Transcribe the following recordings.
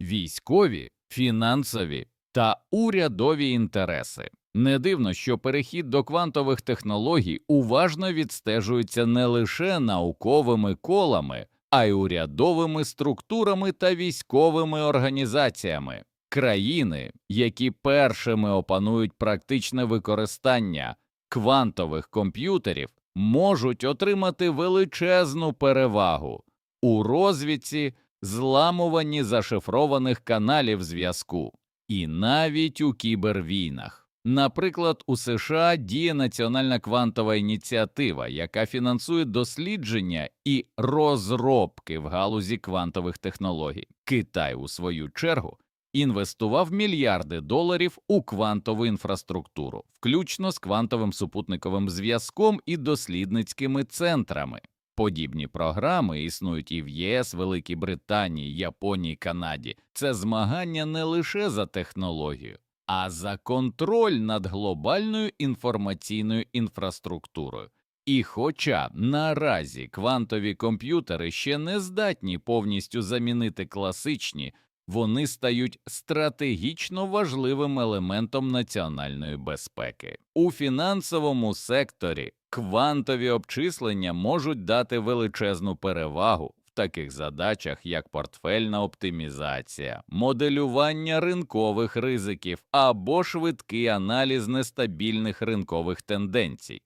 військові, фінансові та урядові інтереси. Не дивно, що перехід до квантових технологій уважно відстежується не лише науковими колами, а й урядовими структурами та військовими організаціями. Країни, які першими опанують практичне використання квантових комп'ютерів, можуть отримати величезну перевагу у розвідці, зламуванні зашифрованих каналів зв'язку і навіть у кібервійнах. Наприклад, у США діє Національна квантова ініціатива, яка фінансує дослідження і розробки в галузі квантових технологій. Китай, у свою чергу, інвестував мільярди доларів у квантову інфраструктуру, включно з квантовим супутниковим зв'язком і дослідницькими центрами. Подібні програми існують і в ЄС, Великій Британії, Японії, Канаді. Це змагання не лише за технологію, а за контроль над глобальною інформаційною інфраструктурою. І хоча наразі квантові комп'ютери ще не здатні повністю замінити класичні, вони стають стратегічно важливим елементом національної безпеки. У фінансовому секторі квантові обчислення можуть дати величезну перевагу в таких задачах, як портфельна оптимізація, моделювання ринкових ризиків або швидкий аналіз нестабільних ринкових тенденцій.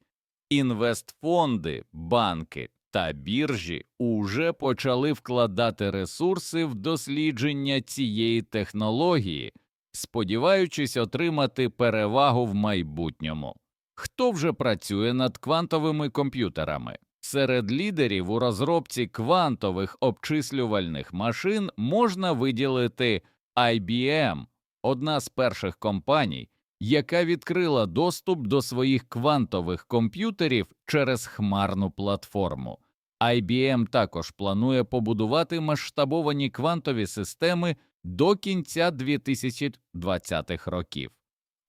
Інвестфонди, банки та біржі уже почали вкладати ресурси в дослідження цієї технології, сподіваючись отримати перевагу в майбутньому. Хто вже працює над квантовими комп'ютерами? Серед лідерів у розробці квантових обчислювальних машин можна виділити IBM, одна з перших компаній, яка відкрила доступ до своїх квантових комп'ютерів через хмарну платформу. IBM також планує побудувати масштабовані квантові системи до кінця 2020-х років.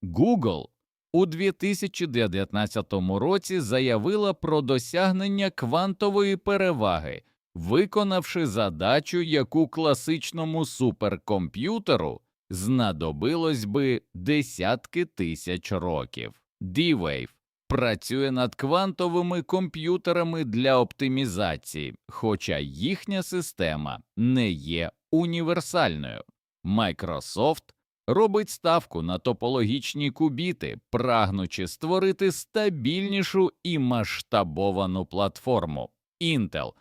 Google у 2019 році заявила про досягнення квантової переваги, виконавши задачу, яку класичному суперкомп'ютеру знадобилось би десятки тисяч років. D-Wave працює над квантовими комп'ютерами для оптимізації, хоча їхня система не є універсальною. Microsoft робить ставку на топологічні кубіти, прагнучи створити стабільнішу і масштабовану платформу. Intel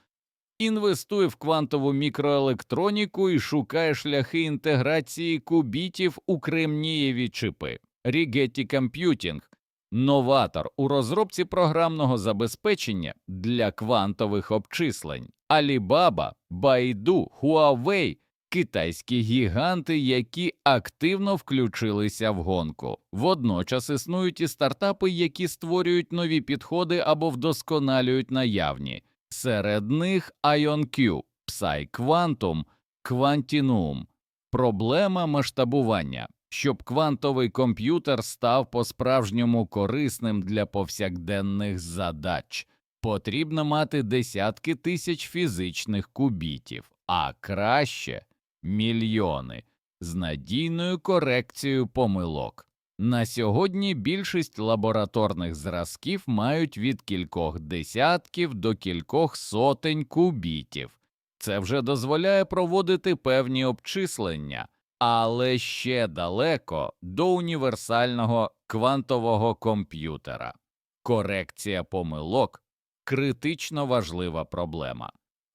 інвестує в квантову мікроелектроніку і шукає шляхи інтеграції кубітів у кремнієві чипи. Rigetti Computing – новатор у розробці програмного забезпечення для квантових обчислень. Alibaba, Baidu, Huawei – китайські гіганти, які активно включилися в гонку. Водночас існують і стартапи, які створюють нові підходи або вдосконалюють наявні. Серед них IonQ, PsyQuantum, Quantinuum. Проблема масштабування. Щоб квантовий комп'ютер став по-справжньому корисним для повсякденних задач, потрібно мати десятки тисяч фізичних кубітів, а краще мільйони з надійною корекцією помилок. На сьогодні більшість лабораторних зразків мають від кількох десятків до кількох сотень кубітів. Це вже дозволяє проводити певні обчислення, але ще далеко до універсального квантового комп'ютера. Корекція помилок критично важлива проблема.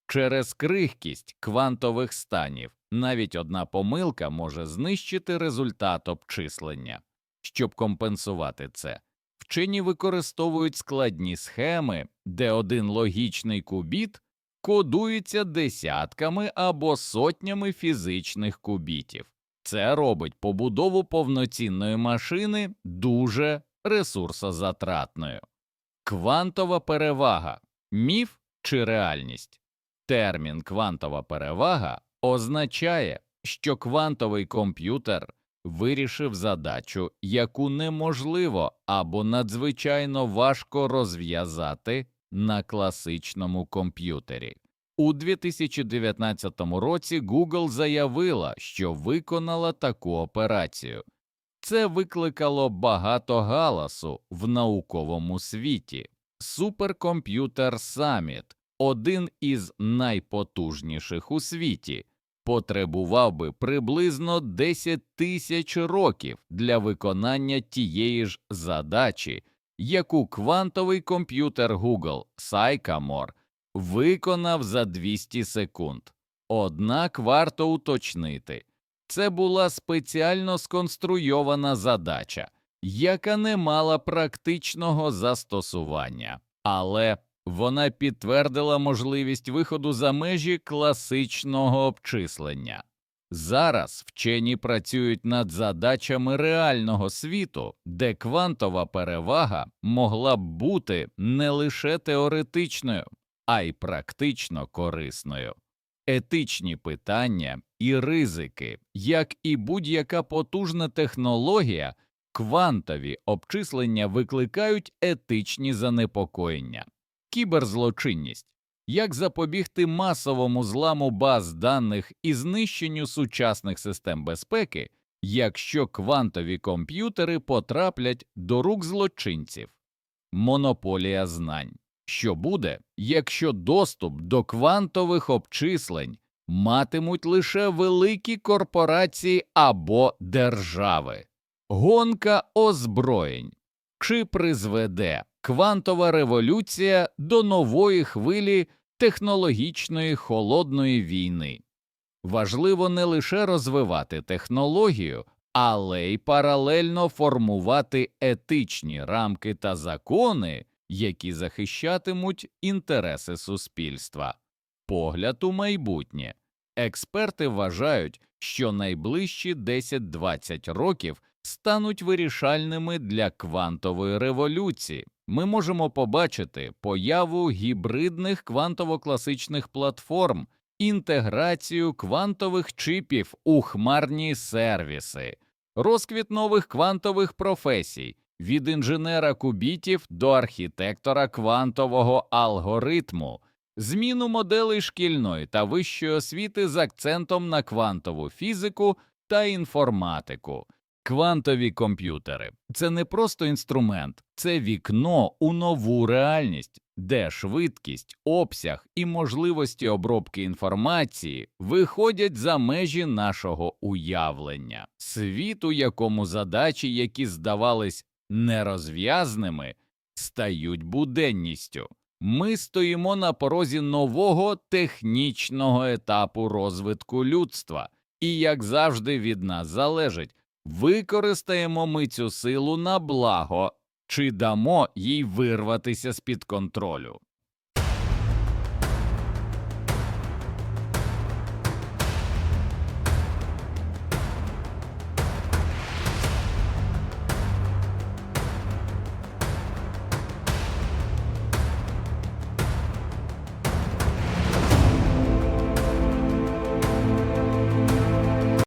Через крихкість квантових станів навіть одна помилка може знищити результат обчислення. Щоб компенсувати це, вчені використовують складні схеми, де один логічний кубіт кодується десятками або сотнями фізичних кубітів. Це робить побудову повноцінної машини дуже ресурсозатратною. Квантова перевага міф чи реальність. Термін квантова перевага означає, що квантовий комп'ютер вирішив задачу, яку неможливо або надзвичайно важко розв'язати на класичному комп'ютері. У 2019 році Google заявила, що виконала таку операцію. Це викликало багато галасу в науковому світі. Суперкомп'ютер Summit, один із найпотужніших у світі, потребував би приблизно 10 тисяч років для виконання тієї ж задачі, яку квантовий комп'ютер Google Sycamore виконав за 200 секунд. Однак варто уточнити, це була спеціально сконструйована задача, яка не мала практичного застосування, але вона підтвердила можливість виходу за межі класичного обчислення. Зараз вчені працюють над задачами реального світу, де квантова перевага могла б бути не лише теоретичною, а й практично корисною. Етичні питання і ризики, як і будь-яка потужна технологія, квантові обчислення викликають етичні занепокоєння, кіберзлочинність. Як запобігти масовому зламу баз даних і знищенню сучасних систем безпеки, якщо квантові комп'ютери потраплять до рук злочинців? Монополія знань. Що буде, якщо доступ до квантових обчислень матимуть лише великі корпорації або держави? Гонка озброєнь. Чи призведе квантова революція до нової хвилі технологічної холодної війни? Важливо не лише розвивати технологію, але й паралельно формувати етичні рамки та закони, які захищатимуть інтереси суспільства. Погляд у майбутнє. Експерти вважають, що найближчі 10-20 років стануть вирішальними для квантової революції. Ми можемо побачити появу гібридних квантово-класичних платформ, інтеграцію квантових чипів у хмарні сервіси, розквіт нових квантових професій від інженера кубітів до архітектора квантового алгоритму, зміну моделей шкільної та вищої освіти з акцентом на квантову фізику та інформатику. Квантові комп'ютери. Це не просто інструмент, це вікно у нову реальність, де швидкість, обсяг і можливості обробки інформації виходять за межі нашого уявлення, світ, у якому задачі, які здавались нерозв'язними, стають буденністю. Ми стоїмо на порозі нового технічного етапу розвитку людства, і, як завжди, від нас залежить, використаємо ми цю силу на благо чи дамо їй вирватися з під контролю.